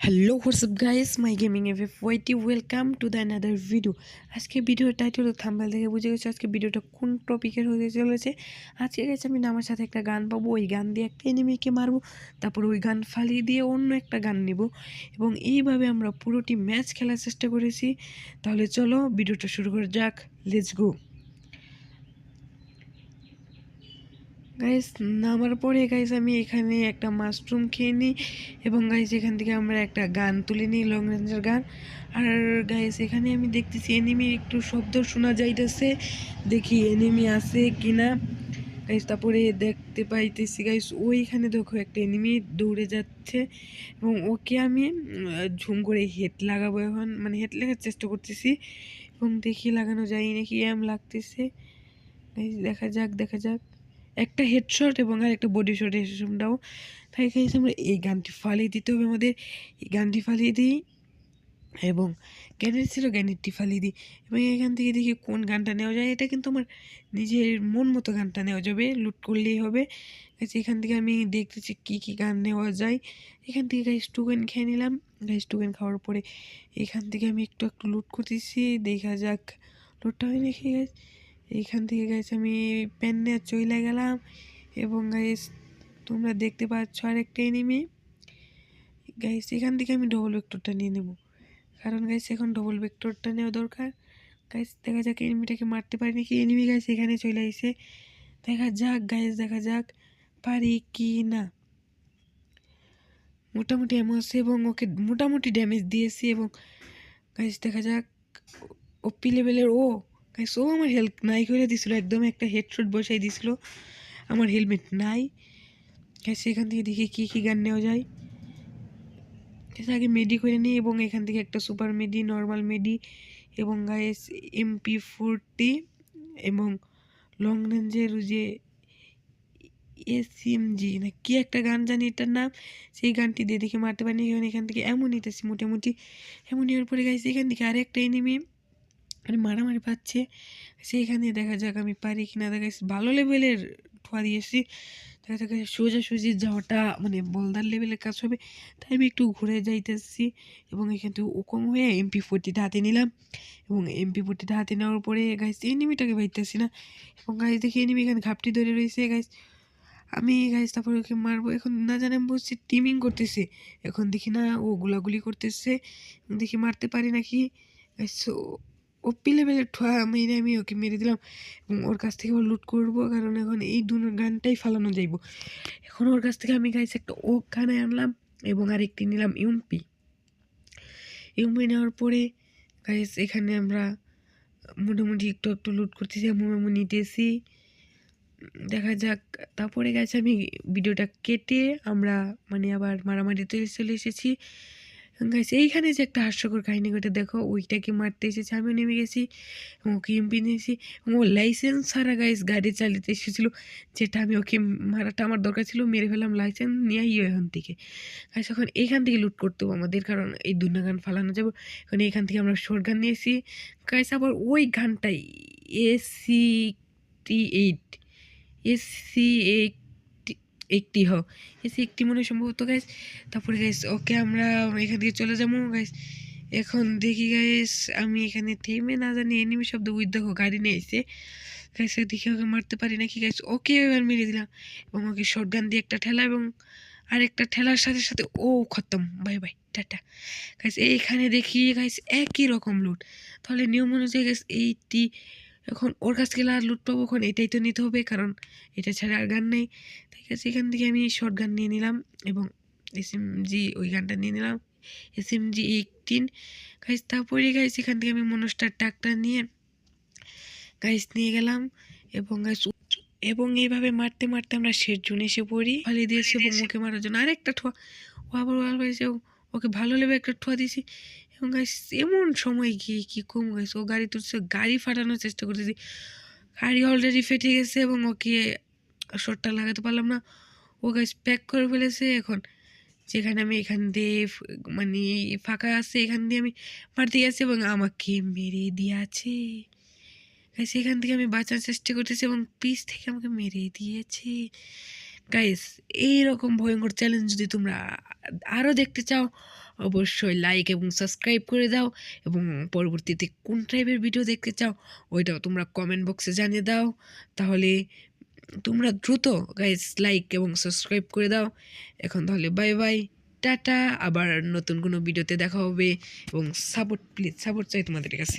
Hello WhatsApp guys my gaming F F YT welcome to the another video আজকে ভিডিওর title থাম্বাল থেকে বুঝে গেছো আজকে ভিডিওটা কোন টপিকের হতে চলেছে? আজকে গেছে আমি আমার সাথে একটা গান পাবো, ওই গান দিয়ে একটা এনিমিকে মারবো, তারপর ওই গান ফালিয়ে দিয়ে অন্য একটা গান নেব। এবং এইভাবে আমরা পুরোটি ম্যাচ খেলার চেষ্টা করেছি। তাহলে চলো ভিডিওটা শুরু করা যাক লেটস গো গাইস নামার পরে গাইস আমি এখানে একটা মাশরুম খেয়ে নিই এবং গাইস এখান থেকে আমরা একটা গান তুলে নিই লং রেঞ্জের গান। আর গাইস এখানে আমি দেখতেছি এনিমি একটু শব্দ শোনা যাইতেছে। দেখি এনিমি আছে কিনা। গাইস তারপরে দেখতে পাইতেছি গাইস ওইখানে দেখো একটা এনিমি দৌড়ে যাচ্ছে। এবং ওকে আমি ঝুম করে হেড লাগাবো এখন মানে হেড লাগার চেষ্টা করতেছি। এবং দেখি লাগানো যায় নাকি এম লাগতেছে। দেখা যাক দেখা যাক। একটা হেডশট এবং আর একটা বডি শট এসবটাও তাই গাইস আমরা এই গানটি ফালিয়ে দিতে হবে আমাদের। এই গানটি ফালিয়ে দিই এবং গ্যানেট ছিল গ্যানেটটি ফালিয়ে দিই। এবং এখান থেকে দেখি কোন গানটা নেওয়া যায়। এটা কিন্তু আমার নিজের মন মতো গানটা নেওয়া যাবে। লুট করলেই হবে। এখান থেকে আমি দেখতেছি কি কি গান নেওয়া যায়। এখান থেকে গাইস টুকেন খেয়ে নিলাম। গাইস টুকেন খাওয়ার পরে এখান থেকে আমি একটু একটু লুট করতেছি। দেখা যাক লুটটা হয় নাকি গাইস এইখান থেকে গাইস আমি পেন নিয়ে চলে গেলাম এবং গাইস তোমরা দেখতে পাচ্ছ আরেকটা এনিমি গাইস এখান থেকে আমি ডবল ভেক্টরটা নিয়ে নেব। কারণ গাইস এখন ডবল ভেক্টরটা নেওয়া দরকার। গাইস দেখা যাক এনিমিটাকে মারতে পারি নাকি। এনিমি গাইস এখানে চলে আসে দেখা যাক গাইস দেখা যাক পারি কি না। মোটামুটি এমন এবং ওকে মোটামুটি ড্যামেজ দিয়েছি এবং গাইস দেখা যাক ওপি লেভেলের ও গাইস ও আমার হেল্প নাই করে দিছিল একদম একটা হেডশট বসাই দিছিল। আমার হেলমেট নাই। গাইস এখান থেকে দেখি কী কী গান নেওয়া যায়। আগে মেডি করে নিই এবং এখান থেকে একটা সুপার মেডি নর্মাল মেডি এবং গাইস এমপি ফোরটি এবং লং রেঞ্জের যে এসএমজি না কি একটা গান জানি এটার নাম। সেই গানটি দিয়ে দেখে মারতে পারিনি এখান থেকে এমন নিতেছি মোটামুটি। এমন নেওয়ার পরে গাইস এখান থেকে আরেকটা এনিমি মানে মারামারি পাচ্ছে। সেইখানে দেখা যাক আমি পারি কিনা। দেখা যাচ্ছে ভালো লেভেলের ঠোয়া দিয়েছি দেখা যাক সোজাসুজি যাওয়াটা মানে বলদার লেভেলের কাজ হবে। তাই আমি একটু ঘুরে যাইতেছি এবং এখান থেকে ওকম হয়ে এমপি ফোরটিটা হাতে নিলাম। এবং এমপি ফোরটিটা হাতে নেওয়ার পরে গাইস এনিমিটাকে পাইতেছি না। এবং গাইস দেখি এনিমি এখানে ঘাপটি ধরে রয়েছে গাইস আমি গাইস তারপরে ওকে মারবো। এখন না জানি, আমি বলছি টিমিং করতেছে। এখন দেখি না, ও গুলাগুলি করতেছে। দেখি মারতে পারি নাকি? গাইস ওপি লেভেলের ঠোয়া মেরে আমি ওকে মেরে দিলাম। এবং ওর কাছ থেকে লুট করব, কারণ এখন এই দু গানটাই ফালানো যাইব। এখন ওর কাছ থেকে আমি গাইছে একটা ওক গানে আনলাম এবং আরেকটি নিলাম ইউমপি। ইউমপি নেওয়ার পরে গাইস এখানে আমরা মোটামুটি একটু একটু লুট করতেছি এমন নিতেছি। দেখা যাক, তারপরে গেছে আমি ভিডিওটা কেটে আমরা মানে আবার মারামারিতে চলে এসেছি। গাইছে এইখানে যে একটা হাস্যকর কাহিনী ঘটে, দেখো ওইটাকে মারতে এসেছে? আমিও নেমে গেছি ওকে এমপি নিয়েছি ও লাইসেন্স ছাড়া গাইস গাড়ি চালাতে এসেছিল, যেটা আমি ওকে মারাটা আমার দরকার ছিল, মেরে ফেলাম লাইসেন্স নিয়ে ইয়ে এখান থেকে। গাইস এখন এইখান থেকে লুট করতে হবে আমাদের, কারণ এই দুনা গান ফালানো যাব। এখন এইখান থেকে আমরা শর্ট গান নিয়েছি। গাইস আবার ওই গানটাই AC T eight AC eight একটি হ এসি একটি মনে সম্ভবত গাইস তারপরে গাইস ওকে আমরা এখান থেকে চলে যাব গাইস এখন দেখি গাইস আমি এখানে থেমে না জানি এনিমি শব্দ বুঝ দেখো গাড়ি নিয়ে এসে। গাইস দেখি ওকে মারতে পারি নাকি গাইস ওকে এবার মেরে দিলাম। এবং ওকে শর্ট গান দিয়ে একটা ঠেলা এবং আরেকটা ঠেলার সাথে সাথে, ও খতম। Bye bye tata. গাইস এইখানে দেখি গাইস একই রকম লুট তাহলে নিয়ম অনুযায়ী গাইস এইটি এখন ওর কাছ থেকে আর লুট পাবো এখন এটাই তো নিতে হবে কারণ এটা ছাড়া আর গান নেই। ঠিক আছে এখান থেকে আমি শর্ট গান নিয়ে নিলাম এবং এস এম জি ওই গানটা নিয়ে নিলাম। S M G eighteen guys তারপরে গাইস এখান থেকে আমি মনস্টার টাকটা নিয়ে গাইস নিয়ে গেলাম এবং গাইস এবং এইভাবে মারতে মারতে আমরা শেষ জুন এসে পড়ি। ফালি দিয়েছি এবং ওকে মারার জন্য। আরেকটা ঠোয়া। ও আবার ওকে ভালো লেবে একটা ঠোয়া দিয়েছি। এবং গাইস এমন সময় গিয়ে কি কম গাইস ও গাড়ি তুলছে, গাড়ি ফাটানোর চেষ্টা করতেছি। গাড়ি অলরেডি ফেটে গেছে এবং ওকে শর্টটা লাগাতে পারলাম না। ও গাছ প্যাক করে ফেলেছে এখন। যেখানে আমি এখান দিয়ে মানে ফাঁকা আছে, এখান দিয়ে আমি মারতে গেছি এবং আমাকে মেরে দিয়েছে। গাইস এখান থেকে আমি বাঁচার চেষ্টা করতেছি এবং পিস থেকে আমাকে মেরে দিয়েছে। গাইস এইরকম ভয়ঙ্কর চ্যালেঞ্জ যদি তোমরা আরও দেখতে চাও, অবশ্যই লাইক এবং সাবস্ক্রাইব করে দাও এবং পরবর্তীতে কোন টাইপের ভিডিও দেখতে চাও, ওইটাও তোমরা কমেন্ট বক্সে জানিয়ে দাও। তাহলে তোমরা দ্রুত গাইস লাইক এবং সাবস্ক্রাইব করে দাও। এখন তাহলে বাই বাই টাটা, আবার নতুন কোনো ভিডিওতে দেখা হবে এবং সাপোর্ট প্লিজ সাপোর্ট চাই তোমাদের কাছে।